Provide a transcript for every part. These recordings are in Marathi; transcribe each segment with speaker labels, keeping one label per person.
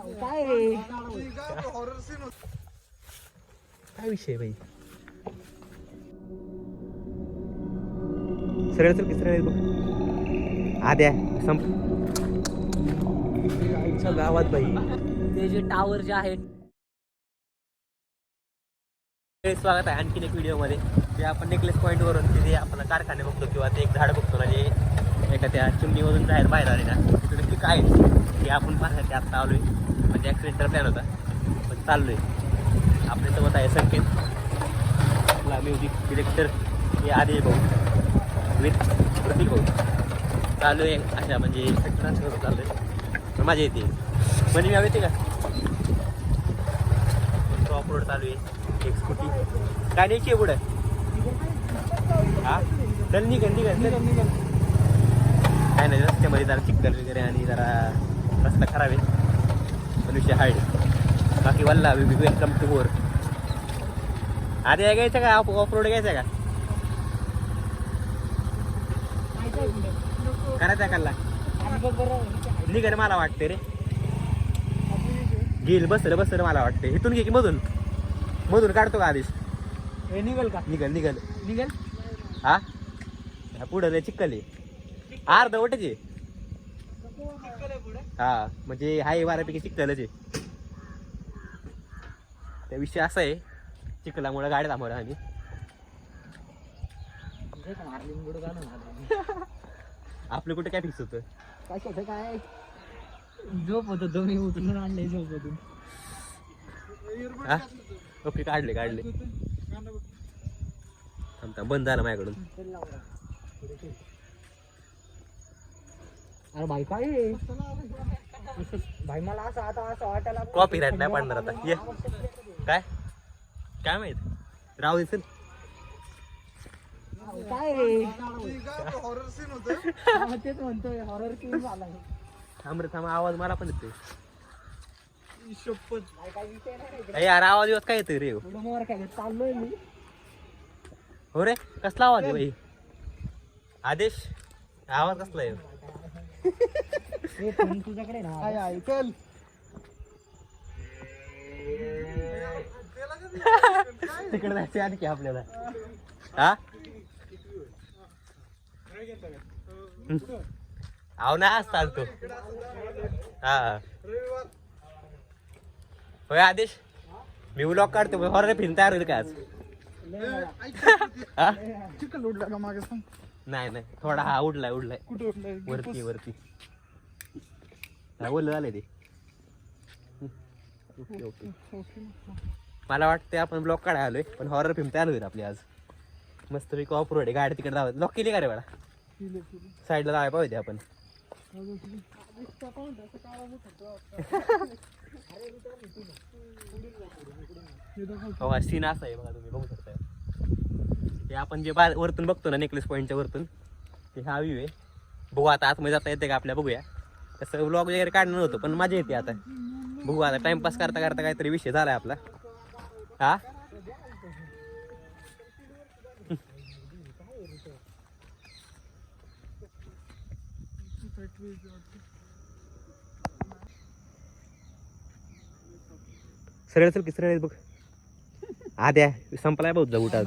Speaker 1: काय रे?
Speaker 2: काय विषय भाई सरळ चल की सरळ बघ. आद्या संप. आईच्या गावात बाई.
Speaker 1: ते जे टावर जे आहेत.
Speaker 2: स्वागत आहे आणखीन एक व्हिडिओमध्ये जे आपण नेकलेस पॉईंट वरून तिथे आपण कारखाने बघतो किंवा ते एक झाड बघतो ना जे एका त्या चिमणीमधून बाहेर बाहेर आले ना तिकडे ते काय आहे? ते आपण पाहण्यासाठी आत्ता आलोय. म्हणजे ॲक्सिडेंटचा प्लॅन होता. पण चाललोय. आपल्यासोबत आहे संकेत. आपला म्युझिक डिरेक्टर हे आधी भाऊ. विथ प्रतीक भाऊ. चालू आहे अशा म्हणजे सेक्टर चालू आहे पण मजा येते. म्हणजे मी येते का? ऑफ रोड चालू आहे. एक स्कूटी काय न्यायची आहे एवढं हां? चल निघन निघन चल. निघन काय नाही रस्त्यामध्ये जरा चिखल वगैरे आणि जरा रस्ता खराब आहे. विषय हाय. बाकी वल्ला वेलकम टू मोर आधी आहे घ्यायचं का? ऑफ रोड घ्यायचा का? करायचा कल्ला निघल मला वाटते रे. घेईल बसलं बसलं मला वाटते इथून घे की मधून? मधून काढतो का आधीच?
Speaker 1: हे निघल का?
Speaker 2: निघल निघल.
Speaker 1: निघल?
Speaker 2: हा? हा, पुढं लय चिक्कल आहे. अर्ध वटचे हा म्हणजे हाय बारापैकी चिक्कलच आहे. त्या विषय असा आहे चिखलामुळे गाडी थांबवल्या आम्ही. आपलं कुठे काय फिक्स होतं?
Speaker 1: कशाचं काय? झोप होतो दोन्ही उचलून आणले झोपतून
Speaker 2: हा? ओके काढले काढले. थांब थांब, बंद झालं माझ्याकडून.
Speaker 1: अरे भाई काय? भाई मला असं आता असं वाटायला
Speaker 2: कॉपी राहत नाही पडणार आता. ये. काय? काय माहीत? राहू दे चल
Speaker 1: काय रे हा, तेच म्हणतोय हॉरर किंग झालाय
Speaker 2: थांब रे थांब आवाज मला पण येतोय. अरे यार आवाज येत काय येतोय रे?
Speaker 1: चाललोय मी.
Speaker 2: हो रे कसला आवाज आहे भाई आदेश आवाज कसला आहे?
Speaker 1: हे फोन तुझ्याकडे ना
Speaker 3: चल.
Speaker 2: तिकडे जायचं आणखी आपल्याला. हा? आव ना आज चालतो. हा. होय आदेश? मी व्लॉग काढतो हॉरर फिल्म तयार होईल का आज?
Speaker 3: चिकन उडला का मागे सांग?
Speaker 2: नाही नाही. थोडा हा उडलाय उडलाय.
Speaker 3: कुठे
Speaker 2: वरती वरती. हा ओलं झालंय ते. Okay okay. मला वाटतं आपण ब्लॉक काढायला आलोय पण हॉरर फिल्म तयार होईल आपली आज. मस्त पैकी ऑफ रोड आहे गाडी तिकडे लावत लॉक केली का रे बाळा? साईडला लावाय पाहिजे आपण. सीन असा आहे बघा तुम्ही बघू शकता ते आपण जे बाहेर वरतून बघतो ना नेकलेस पॉईंटच्या वरतून ते हा व्ह्यू आहे. बघू आता आतमध्ये जाता येते का आपल्या बघूया. तसं व्लॉग वगैरे काढणं नव्हतं पण मजा येते आता. बघू आता टाइमपास करता करता काहीतरी विषय झाला आपला. हा? सरळ चल की सरळ बघ. आद्या संपलाय बहुत बूट आज.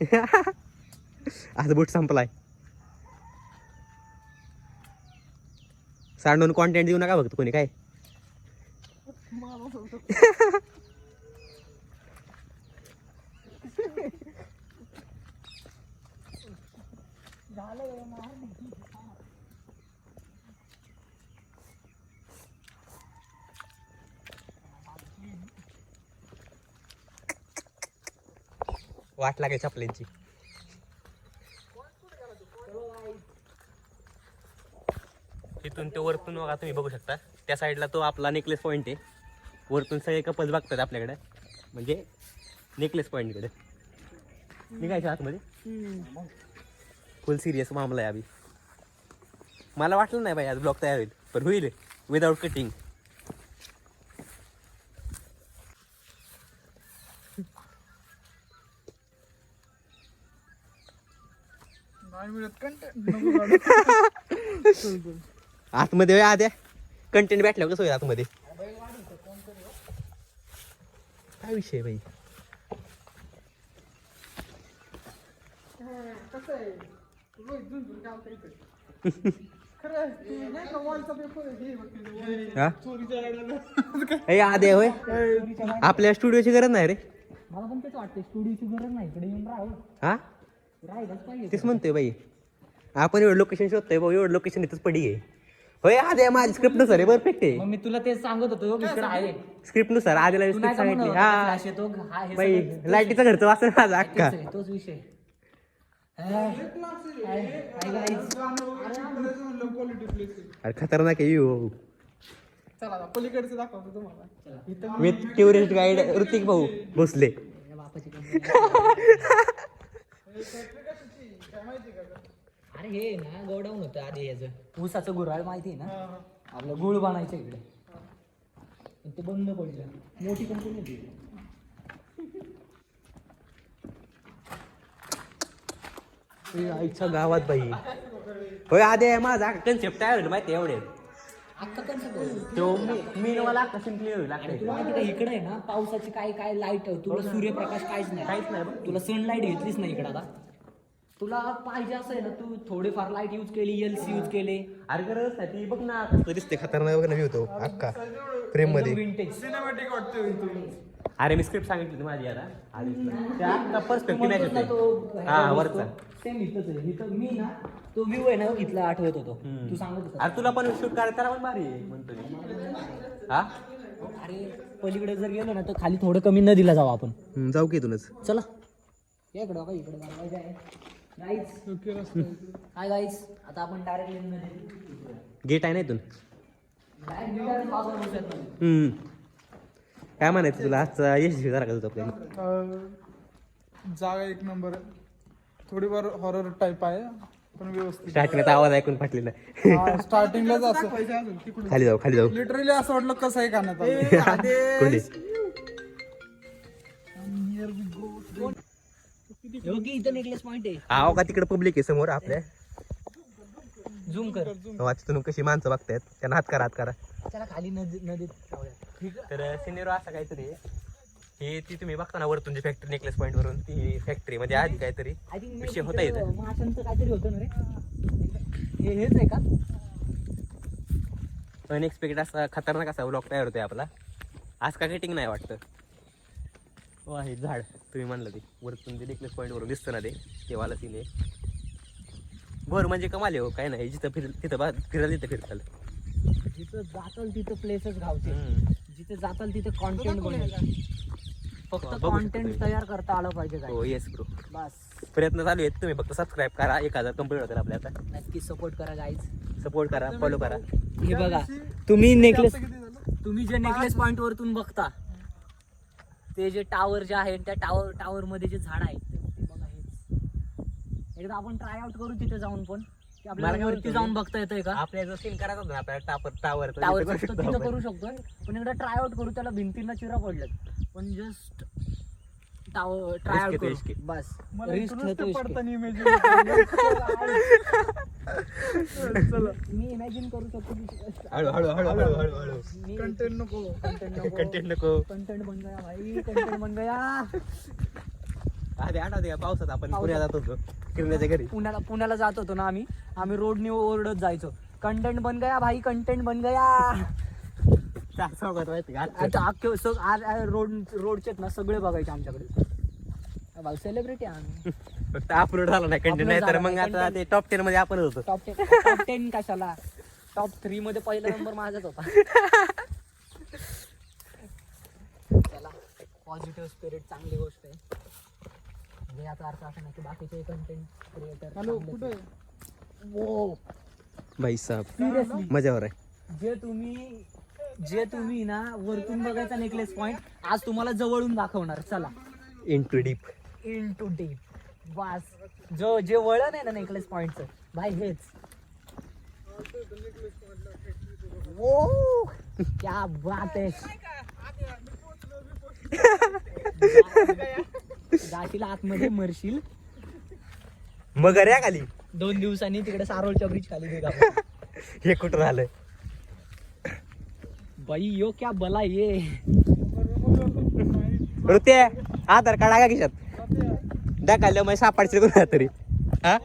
Speaker 2: आज बूट संपलाय. सांडून कॉन्टेंट देऊ नका बघतो कोणी काय? वाट लागेल चपल्यांची तिथून ते वरतून बघा तुम्ही बघू शकता. त्या साईडला तो आपला नेकलेस पॉईंट आहे. वरतून सगळे कपल्स बघतात आपल्याकडे. म्हणजे नेकलेस पॉईंटकडे निघायच्या आतमध्ये? फुल सिरियस मामला आहे आम्ही. मला वाटलं नाही बाई आज ब्लॉग तयार होईल पण होईल. विदाऊट कटिंग
Speaker 3: नाही मिळत कंटेंट नको काढू. चल, चल.
Speaker 2: आतमध्ये वय आद्या. कंटेंट भेटल्यावर कसं होईल आतमध्ये? काय विषय बाई? आदे होय. आपल्या स्टुडिओची गरज नाही रे.
Speaker 1: मला पण तेच वाटते स्टुडिओची गरज नाही. इकडे येऊन राहू
Speaker 2: हा?
Speaker 1: राहिलंच पाहिजे
Speaker 2: तेच म्हणतोय बाई. आपण एवढं लोकेशन शोधतोय भाऊ एवढं लोकेशन इथंच पडी आहे. होय आदे माझी स्क्रिप्टनुसार आहे परफेक्ट
Speaker 1: मग
Speaker 2: आहे
Speaker 1: मी तुला तेच सांगत होतो इकडे आहे.
Speaker 2: स्क्रिप्टनुसार आधीला
Speaker 1: तू नाही
Speaker 2: स्क्रिप्ट
Speaker 1: का
Speaker 2: सांगितली. हा.
Speaker 1: येतो हा हे
Speaker 2: बाई
Speaker 1: सगळं तोच-
Speaker 2: लाईटीचा घरचं वाचन माझा
Speaker 1: आहे, तोच विषय. guys.
Speaker 3: खरंच आहे.
Speaker 2: अरे खतरनाक आहे यू.
Speaker 3: चला आता पलीकडचं दाखवतो तुम्हाला. इथं
Speaker 2: विथ टुरिस्ट गाईड ऋतिक भाऊ भोसले.
Speaker 1: या बापाची कंपनी.
Speaker 3: काय माहिती का गं?
Speaker 1: अरे हे ना गोडाऊन होतं आधी याचं. ऊसाचं गुऱ्हाळ माहिती आहे ना. आपलं गुळ बनायचं इकडे. पण ते बंद पडलं. मोठी कंपनी होती
Speaker 2: आईच्या गावात बाई. होय आदे माझा कन्सेप्ट काय होईल माहिती एवढे?
Speaker 1: अख्खा कन्सेप्ट
Speaker 2: तो मी मला होईल
Speaker 1: तुला माहिती का इकडे आहे ना पावसाची काय काय लाइट तुला सूर्यप्रकाश काहीच नाही.
Speaker 2: काहीच नाही बघ.
Speaker 1: तुला सनलाईट घेतलीच नाही इकडे आता. तुला पाहिजे असं आहे ना तू थोडेफार लाइट यूज केली एल सी यूज केले.
Speaker 2: अरे गरज नाही ती बघ ना. कसं दिसते खतरनाक बघ ना व्ह्यू तो. अक्का फ्रेममध्ये
Speaker 1: विंटेज
Speaker 3: वाटतोय इथून.
Speaker 2: अरे मी स्क्रिप्ट सांगितली होती माझी आता. आधीच. त्या अक्का परस्पेक्टिव्ह मॅच होते.
Speaker 1: तो
Speaker 2: हा वरचा.
Speaker 1: सेम इथंच आहे. इथं मी ना तो व्ह्यू आहे ना इथला आठवत होतो. तू सांगत होता
Speaker 2: अरे तुला पण शूट करायला त्याला पण भारी आहे म्हणतो मी हा?
Speaker 1: अरे पलीकडे जर गेलो ना तर खाली थोडं कमी नदीला जाऊ आपण.
Speaker 2: जाऊ की इथूनच.
Speaker 1: चला. या इकडं बघा इकडे जायचं आहे. हाय गाईज आता आपण
Speaker 2: गेट आहे ना इथून? हम्म. काय म्हणायचं तुला? आजचा यशस्वी झाला का तुझा प्लॅन
Speaker 3: अं, जागा एक नंबर आहे. थोडीफार हॉरर टाईप आहे पण व्यवस्थित.
Speaker 2: स्टार्टिंगला आवाज ऐकून फाटलेला
Speaker 3: स्टार्टिंगलाच असं.
Speaker 2: खाली जाऊ खाली जाऊ.
Speaker 3: लिटरली असं वाटलं कसं आहे कानात
Speaker 2: कोणी
Speaker 1: इथं नेकलेस पॉइंट आहे.
Speaker 2: हा का? तिकडे पब्लिक आहे समोर आपल्या.
Speaker 1: झूम कर.
Speaker 2: वा, तिथून कशी माणसं बघतायत. त्यांना हात करा हात करा.
Speaker 1: चला खाली नदी नदीत
Speaker 2: तर सिनेरो असं काहीतरी आहे. हे ती तुम्ही बघता ना वरतून जी फॅक्टरी नेकलेस पॉईंट वरून ती फॅक्टरी म्हणजे आधी काहीतरी
Speaker 1: आय थिंक
Speaker 2: विषय होता इथं.
Speaker 1: माशांचं काहीतरी होतं ना रे. हे हेच आहे का?
Speaker 2: अनएक्सपेक्टेड असा खतरनाक असा ब्लॉक तयार होतोय आपला. आज का कटिंग नाही वाटतं. हे झाड. तुम्ही म्हणलं ते. वरतून ते नेकलेस पॉईंट वरून दिसतं ना ते सीन आहे. बरं म्हणजे कमाल आहे हो काय नाही. जिथं फिर तिथं बा फिरायला तिथं फिरताल.
Speaker 1: जिथं जाताल तिथं प्लेसेस गावचे.
Speaker 2: हम्म.
Speaker 1: जिथे जाताल तिथे कॉन्टेंट बनवायचं फक्त
Speaker 2: बघू शकतो
Speaker 1: कॉन्टेंट
Speaker 2: तुम्ही.
Speaker 1: तयार करता आलं पाहिजे
Speaker 2: हो येस ब्रो
Speaker 1: बस.
Speaker 2: प्रयत्न चालू आहेत. तुम्ही फक्त सबस्क्राईब करा. एक हजार कंप्लीट होतील आपल्या आता.
Speaker 1: नक्की सपोर्ट करा गाईज
Speaker 2: सपोर्ट करा फॉलो करा.
Speaker 1: हे बघा तुम्ही नेकलेस तुम्ही जे नेकलेस पॉइंट वरतून बघता ते जे टावर जे आहे त्या टावर टावर मध्ये जे झाड आहे ते ते बघा हेच. एकदा आपण ट्राय आउट करू तिथे जाऊन पण. की आपल्याला वरती जाऊन
Speaker 2: मी?
Speaker 1: बघता येतंय का?
Speaker 2: आपल्या जर सीन करायचा होता ना आपल्याला टावर टावर
Speaker 1: टावर तिथं करू शकतो पण एकदा ट्राय आउट करू त्याला भिंतींना चिरा पडल्यात. पण जस्ट ट्राय. बस. मी इमॅजिन करू शकतो की
Speaker 2: हळू हळू हळू हळू हळू हळू.
Speaker 1: मी
Speaker 3: कंटेंट नको.
Speaker 1: कंटेंट
Speaker 2: कंटेंट नको.
Speaker 1: कंटेंट बन गया भाई कंटेंट बन गया
Speaker 2: आधी आठवते का पावसात आपण. पुण्यात जात होतो किरण्याच्या घरी.
Speaker 1: पुण्याला पुण्याला जात होतो ना आम्ही. आम्ही रोडनी ओरडत जायचो. कंटेंट बन गया भाई कंटेंट बन गया
Speaker 2: माहिती का?
Speaker 1: आता अख्खे सग आज रोड रोडचे ना सगळे बघायचे आमच्याकडे. भाऊ सेलिब्रिटी आम्ही.
Speaker 2: फक्त अपलोड झाला नाही कंटेंट नाही तर मग आता ते टॉप टेन मध्ये आपण होतो.
Speaker 1: टॉप टेन टॉप टेन कशाला? टॉप थ्री मध्ये पहिला नंबर माझाच होता. चला पॉझिटिव्ह स्पिरिट चांगली गोष्ट आहे. म्हणजे याचा अर्थ असा नाही की बाकीचे कंटेंट क्रिएटर
Speaker 3: हॅलो कुठे?
Speaker 1: वो
Speaker 2: भाई साहेब
Speaker 1: सिरियसली
Speaker 2: मजावर आहे.
Speaker 1: जे तुम्ही जे तुम्ही ना वरतून बघायचा नेकलेस पॉइंट आज तुम्हाला जवळून दाखवणार. चला.
Speaker 2: Into deep
Speaker 1: into deep बस जो जे वळण आहे ना नेकलेस पॉइंटचं भाई हेच. ओ क्या बात है जाशील आतमध्ये मरशील.
Speaker 2: मग अरे खाली.
Speaker 1: दोन दिवसांनी तिकडे सारोळच्या ब्रिज खाली गेला.
Speaker 2: हे कुठं झालं
Speaker 1: बाई यो क्या बला ये?
Speaker 2: ऋते आधार कार्ड आहे का खिशात? दाखवलं मग सापडचे कोण तरी. हा?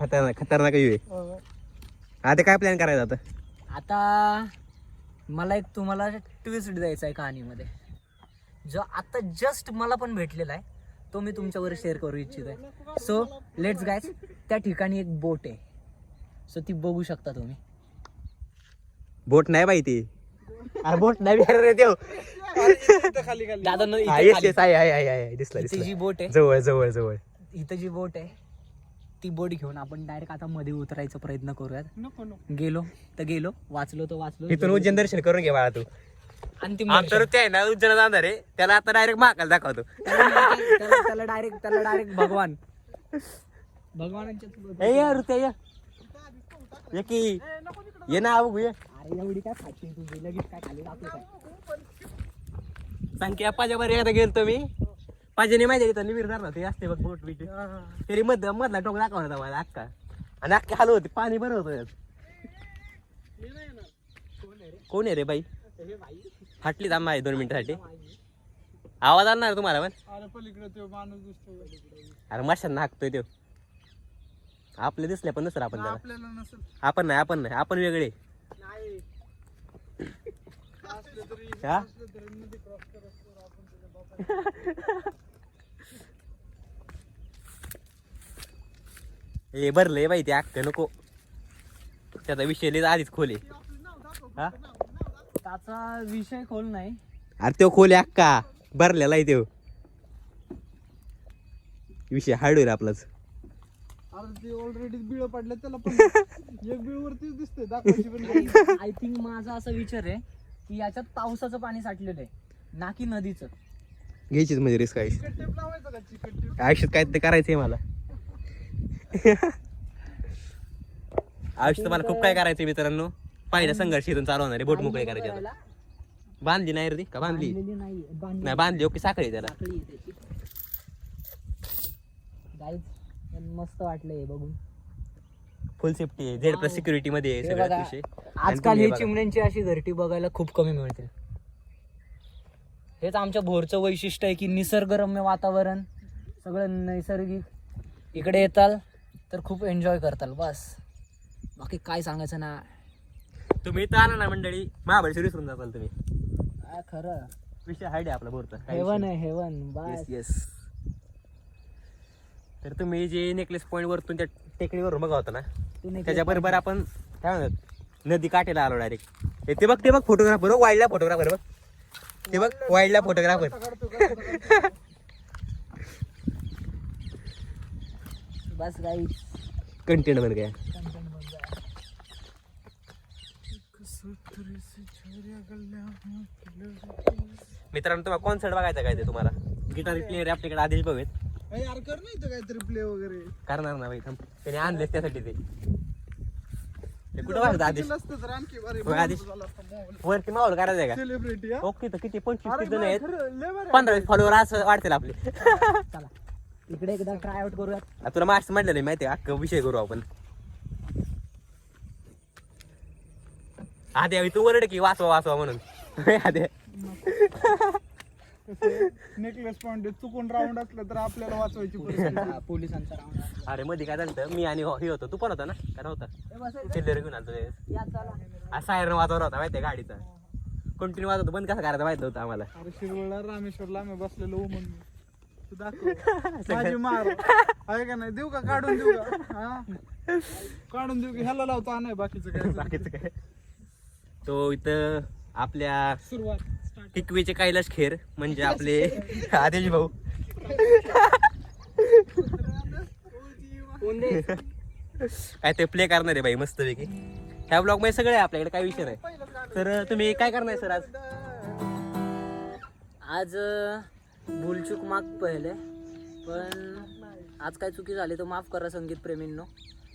Speaker 2: खतरनाक खतरनाक आहे
Speaker 3: अं,
Speaker 2: आता काय प्लॅन करायचा आता?
Speaker 1: आता मला एक तुम्हाला ट्विस्ट द्यायचा आहे कहाणीमध्ये. जो आता जस्ट मला पण भेटलेला आहे तो मी तुमच्यावर शेअर करू इच्छित आहे सो लेट्स गायज त्या ठिकाणी एक बोट आहे. सो ती बघू शकता तुम्ही.
Speaker 2: बोट नाही बाई ती. अरे बोट नाही बिहार रे देव
Speaker 3: अरे, इथं- इथं खाली खाली
Speaker 1: दादा न-
Speaker 2: हा,
Speaker 1: इथे
Speaker 2: येस
Speaker 1: खाली-
Speaker 2: येस आहे आहे आहे आहे दिसला
Speaker 1: इथे जी
Speaker 2: दिसला
Speaker 1: बोट आहे.
Speaker 2: जवळ जवळ जवळ.
Speaker 1: इथं जी बोट आहे ती बोट घेऊन आपण डायरेक्ट आता मध्ये उतरायचा प्रयत्न करूयात.
Speaker 3: नको नको.
Speaker 1: गेलो तर गेलो वाचलो तर वाचलो.
Speaker 2: इथून उज्जैन दर्शन करून घे बाळा तू.
Speaker 1: अंतिम
Speaker 2: आमचं
Speaker 1: दर्शन.
Speaker 2: ते आहे ना उज्जैन जाणार आहे. त्याला आता डायरेक्ट महाकाल दाखवतो.
Speaker 1: त्याला डायरेक्ट त्याला डायरेक्ट भगवान. भगवानांच्या
Speaker 2: ए या ऋते या. ये की? ये ना बघू ये
Speaker 1: अरे एवढी काय फाटली तुझी? लगेच काय खाली टाकलं काय?
Speaker 2: संख्या पाजावर एकदा गेलतो मी. पाजाने माहिती आहे तिथं निविर ना ते असते बघ बोट बिट. तरी मध मधला टोक दाखवला होता मला अक्का आणि अख्खे हाल होते पाणी बरं होतं यात. कोण आहे रे बाई? फाटली थांब आहे दोन मिनिटासाठी. आवाज आणणार तुम्हाला पण?
Speaker 3: अरे
Speaker 2: मशान हाकतोय तो. आपले दिसले पण नसर आपण त्याला.
Speaker 3: आपल्याला नसेल.
Speaker 2: आपण नाही आपण नाही. आपण वेगळे.
Speaker 3: नाही. असलं तरी
Speaker 2: हा?
Speaker 3: असलं तरी नदी क्रॉस करत करत आपण त्याच्या बापाला-
Speaker 2: हे भरलंय बाई ते अक्क नको. त्याचा विषय लय आधीच खोले हा
Speaker 1: त्याचा विषय खोल नाही.
Speaker 2: अरे तो खोले अक्का भरलेला आहे तो. विषय हार्डवेअर आपलाच.
Speaker 3: अरे ते ऑलरेडी बिळ पडले त्याला पण एक बिळ वरतीच दिसतंय दाखवायची पण गरज नाही.
Speaker 1: आय थिंक माझा असा विचार आहे की याच्यात पावसाचं पाणी साठलेलं आहे ना की नदीचं?
Speaker 2: घ्यायचीच म्हणजे रिस्क आयुष्य
Speaker 3: चिकट टेप लावायचा का? चिकट टेप
Speaker 2: आयुष्यात काय ते करायचंय मला. आयुष्यात मला खूप काय करायचंय मित्रांनो? पहिला संघर्ष इथून चालू होणार आहे बोट मोकळे करायचे आता. बांधली नाही रे ती? का बांधली?
Speaker 1: बांधलेली नाही बांधलेली
Speaker 2: नाही बांधली ओके साखळी त्याला.
Speaker 1: साखळी आहे त्याची. Guys, पण मस्त वाटलं हे बघून.
Speaker 2: फुल सेफ्टी आहे. झेड प्लस सिक्युरिटी मध्ये आहे
Speaker 1: हे
Speaker 2: सगळ्यात
Speaker 1: बघा,
Speaker 2: विषय.
Speaker 1: आजकाल ही. चिमण्यांची अशी घरटी बघायला खूप कमी मिळते हेच आमच्या भोरचं वैशिष्ट्य आहे की निसर्गरम्य वातावरण सगळं नैसर्गिक. इकडे येताल तर खूप एन्जॉय करताल बस. बाकी काय सांगायचं ना?
Speaker 2: तुम्ही इथं आला ना मंडळी महाबळेश्वर विसरून जाताल तुम्ही.
Speaker 1: आ, खरं.
Speaker 2: विषय हार्ड आहे आपला बोरचा
Speaker 1: हेवन आहे हेवन
Speaker 2: येस
Speaker 1: बस.
Speaker 2: येस तर तुम्ही जे नेकलेस पॉईंट वरतून त्या टेकडीवरून बघा होता ना त्याच्याबरोबर आपण काय म्हणत नदी काठेला आलो डायरेक्ट ते बघ ते बघ फोटोग्राफर वाईल्डला फोटोग्राफर बघ. ते बघ वाईल्डला फोटोग्राफर.
Speaker 1: बस काही
Speaker 2: कंटेंट बन गया. मित्रांनो तुम्हाला कॉन्सर्ट बघायचा काय ते तुम्हाला? गिटार प्लेअर आपल्याकडे आधीच बघेत
Speaker 3: यार कर ना इथं काहीतरी प्ले वगैरे.
Speaker 2: करणार ना भाई थांब. त्याने आणले त्यासाठी ते. ते कुठं वाजत
Speaker 3: नसतं तर आणखी.
Speaker 2: वरती माहोल करायचा का?
Speaker 3: सेलिब्रिटी
Speaker 2: ओके तर किती पंचवीस जण आहेत. पंधरा वीस फॉलोवर असं वाढतील आपले.
Speaker 1: चला इकडे एकदा ट्राय आउट करूयात.
Speaker 2: तुला मार्क्स म्हटलं नाही माहिती अख्खा विषय करू आपण. आधी आधी तू वरड की वाचवा वाचवा म्हणून. आधी
Speaker 3: नेकलेस पॉइंट चुकून राऊंड असलं तर आपल्याला वाचवायची
Speaker 1: हा, पोलिसांचा राऊंड
Speaker 2: अरे मध्ये काय झालं मी आणि हे होतो. तू पण होता ना? का नव्हता? चिल्लर घेऊन आलतो त्यावेळेस.
Speaker 1: या चला.
Speaker 2: आ, सायरन वाजवला होता माहिती गाडीचा? कंटिन्यू वाजवतो बंद कसा करायचा माहीत नव्हतं आम्हाला.
Speaker 3: अरे शिरवळला रामेश्वरला आम्ही बसलेलो हो म्हणून तू दाखव. माझी मार. आहे का नाही? देऊ का? काढून देऊ का? हा? काढून देऊ की ह्याला लावतो नाही बाकीचं काय
Speaker 2: बाकीचं काय? तो इथं आपल्या
Speaker 3: सुरुवात.
Speaker 2: टिकवीचे कैलाश खेर म्हणजे आपले आदेश भाऊ. काय ते प्ले करणार आहे बाई मस्त पैकी ह्या ब्लॉगमध्ये सगळे आपल्याकडे काय विषय नाही. तर तुम्ही काय करणार सर आज?
Speaker 1: आज भूलचूक माग पहिले. पण आज काय चुकी झाली तर माफ करा संगीत प्रेमींनो.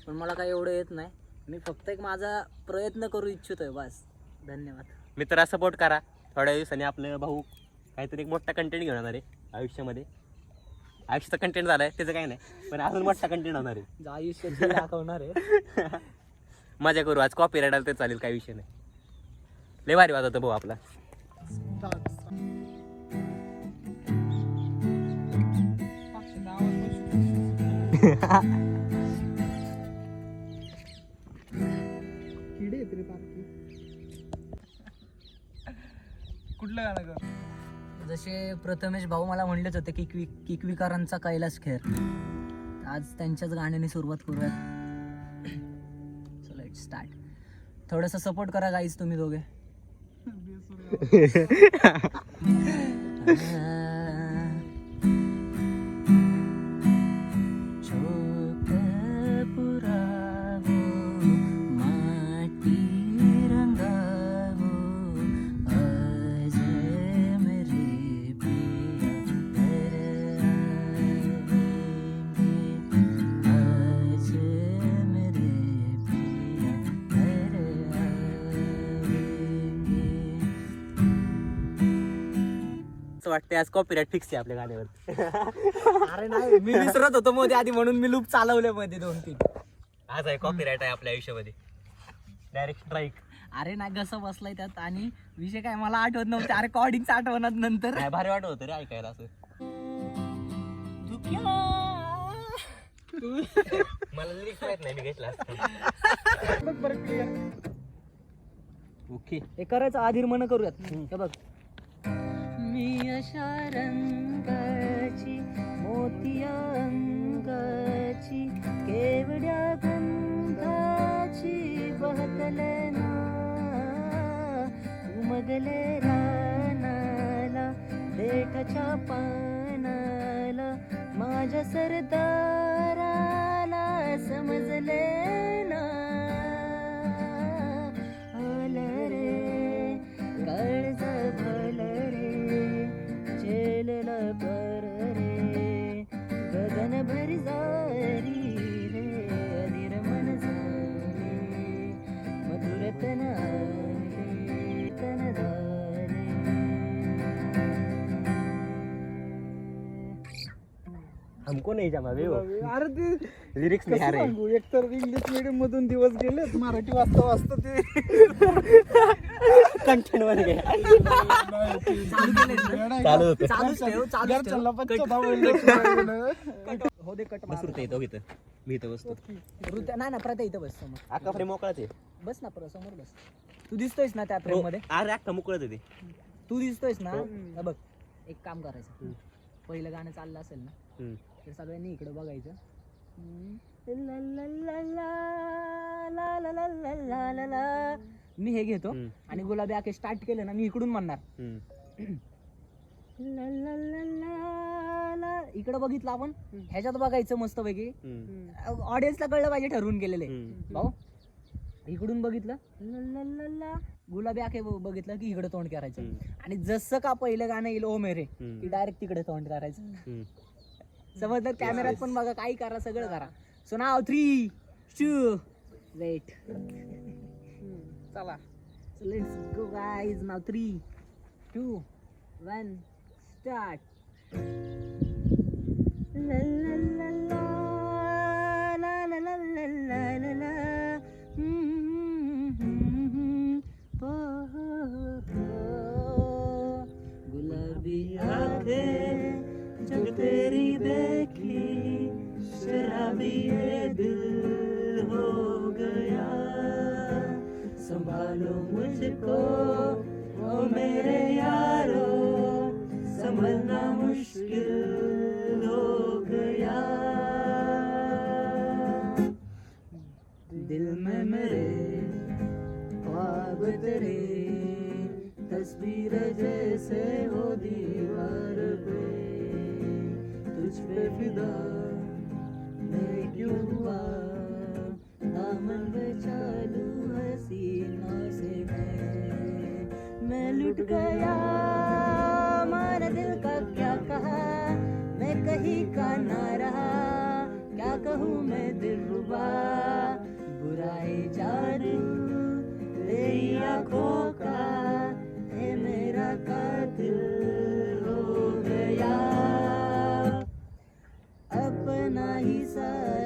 Speaker 1: पण मला काय एवढं येत नाही. मी फक्त एक माझा प्रयत्न करू इच्छितोय बस. धन्यवाद.
Speaker 2: मित्राला सपोर्ट करा. थोड्या दिवसांनी आपलं भाऊ काहीतरी एक मोठा कंटेंट घेऊन येणार आहे आयुष्यामध्ये. आयुष्याचा कंटेंट झालाय त्याचं काही नाही. पण अजून मोठा कंटेंट होणार आहे.
Speaker 1: जो आयुष्यात दाखवणार आहे.
Speaker 2: मजा करू आज कॉपी आलं तर चालेल काही विषय नाही. लय भारी वाजवतो भाऊ आपला.
Speaker 3: किडे कुठलं गाणं कर
Speaker 1: जसे प्रथमेश भाऊ मला म्हणलेच होते की क्विक किकविकारांचा कैलास खेर. आज त्यांच्याच गाण्याने सुरुवात करूयात. सो लेट स्टार्ट थोडंसं सपोर्ट करा गाईज तुम्ही दोघे.
Speaker 2: असं वाटतंय आज कॉपी राईट फिक्स आहे आपल्या गाण्यावर.
Speaker 1: अरे नाही मी विसरत होतो मध्ये आधी म्हणून मी लूप चालवले मध्ये दोन तीन.
Speaker 2: आज आहे कॉपी राईट आहे आपल्या आयुष्यामध्ये. डायरेक्ट स्ट्राईक
Speaker 1: अरे नाही कसं बसलाय त्यात. आणि विषय काय मला आठवत नव्हते. अरे कॉर्डिंगचं आठवणार नंतर.
Speaker 2: नाही भारी वाटत होतं रे ऐकायला असं. मला लिरिक्स माहीत नाही मी घेतला. ओके
Speaker 1: हे करायचं आधीर मन करूयात. हे बघ. मी अशा रंगाची मोती अंगाची केवड्या गंगाची बहतले ना. उमगले रानाला देठाच्या पानाला माझ्या सरदाराला समजले ना.
Speaker 2: हमको नाही जमा बे वो.
Speaker 3: अरे ते
Speaker 2: लिरिक्स नाही अरे
Speaker 3: एकतर इंग्लिश मीडियम मधून दिवस गेलेत मराठी वाचता वाचता ते
Speaker 2: कंटेंटमध्ये काय
Speaker 1: चालू
Speaker 2: होतं.
Speaker 1: हो दे कट
Speaker 2: बस ऋतू येतो इथं. मी इथं बसतो.
Speaker 1: ऋत्या नाही ना प्रथा इथं बस समोर.
Speaker 2: अख्खा फ्रेम मोकळाच आहे.
Speaker 1: बस ना प्र समोर बस. तू दिसतोयस ना त्या फ्रेममध्ये
Speaker 2: हो, अरे अख्खा मोकळाच आहे ते.
Speaker 1: तू दिसतोयस ना?
Speaker 2: हो.
Speaker 1: हे बघ एक काम करायचं. पहिलं गाणं चाललं असेल ना तर सगळ्यांनी इकडे बघायचं. मी हे घेतो आणि गुलाबी आके स्टार्ट केलं ना मी इकडून म्हणणार. इकडे बघितलं आपण ह्याच्यात बघायचं मस्त पैकी ऑडियन्सला कळलं पाहिजे ठरवून गेलेले. भाऊ इकडून बघितलं. गुलाबी आखे बघितलं की इकडे तोंड करायचं. आणि जसं का पहिलं गाणं येईल ओ मेरे. की डायरेक्ट तिकडे तोंड करायचं. समजलं? कॅमेऱ्यात पण बघा काही करा सगळं करा. So now three two wait
Speaker 3: चला.
Speaker 1: Let's go guys now three two one start ला ला ला ला ला ला ला ला ला डालो मुझको ओ मेरे यारो संभलना मुश्किल हो गया दिल में मेरे ख्वाब तेरे तस्वीर जैसे हो दीवार पे तुझ पे फिदा Jesus.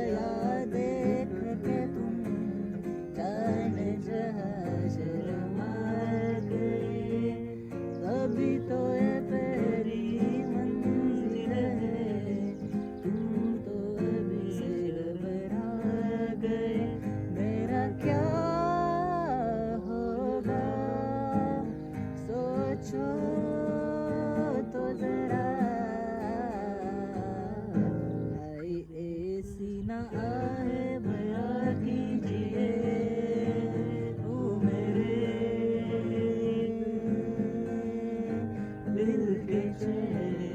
Speaker 1: चैन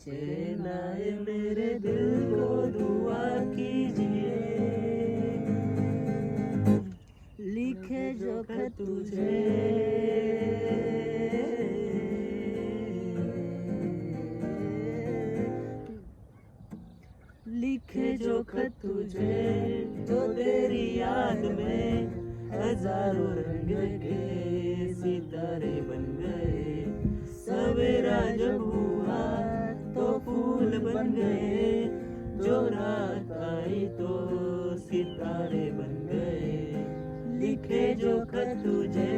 Speaker 1: चैन आए मेरे दिल को दुआ कीजिए लिखे जो खत तुझे लिखे जो खत तुझे जो तेरी याद में हजारों रंग के सितारे बन गए। सवेरा जब हुआ तो फूल बन गए। जो रात आई तो सितारे बन गए। लिखे जो खत तुझे।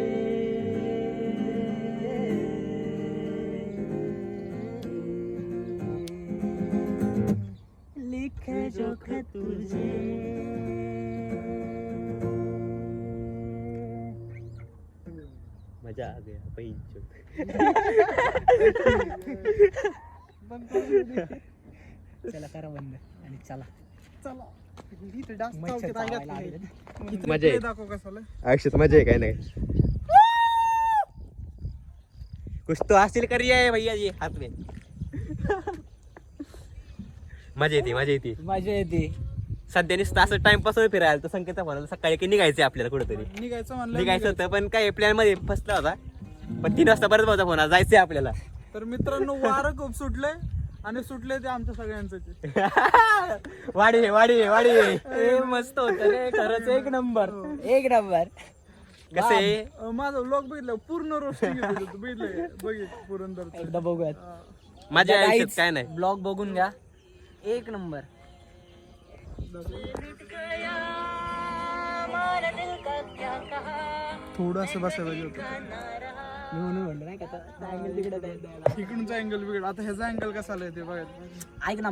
Speaker 1: लिखे जो खत तुझे।
Speaker 2: मज़ा आ गया पैंचो
Speaker 1: चला करा बंद आणि चला.
Speaker 3: चला. इथे
Speaker 1: मच्छर
Speaker 3: आहे
Speaker 1: चावायला लागले.
Speaker 2: मजा आहे.
Speaker 3: दाखव
Speaker 2: आयुष्यात मजा आहे काय नाही. कुछ तो हासिल करिए भैया जी हात में. मजा येते मजा येते.
Speaker 1: मजा येते.
Speaker 2: सध्या नुसतं असं टाइमपास फिरायला तर संकेत म्हणाल सकाळी की निघायचं आपल्याला कुठेतरी.
Speaker 3: निघायचं म्हणलं
Speaker 2: निघायचं होतं पण काय प्लॅनमध्ये फसला होता. पण तीन वाजता परत माझा फोन आला, जायचंय आपल्याला.
Speaker 3: तर मित्रांनो वारं खूप सुटलंय आणि सुटले ते आमच्या सगळ्यांचं
Speaker 2: वाडी वाडी वाडी.
Speaker 1: ए मस्त होत रे खरंच एक नंबर. एक नंबर.
Speaker 2: कसं?
Speaker 3: माझं व्लॉग बघितलं पूर्ण रोस्टिंग बघितलं बघित पुरंदर
Speaker 1: एकदा बघूयात.
Speaker 2: माझ्या आयुष्यात काय नाही.
Speaker 1: ब्लॉग बघून घ्या. एक नंबर.
Speaker 3: थोडं असं बसायला पाहिजे होतं.
Speaker 1: मी म्हणून म्हणलं नाही का आता angle तिकडे द्यायला.
Speaker 3: इकडूनचा अँगल बिघड आता ह्याचा अँगल कसा आलाय ते बघायचं
Speaker 1: ऐक ना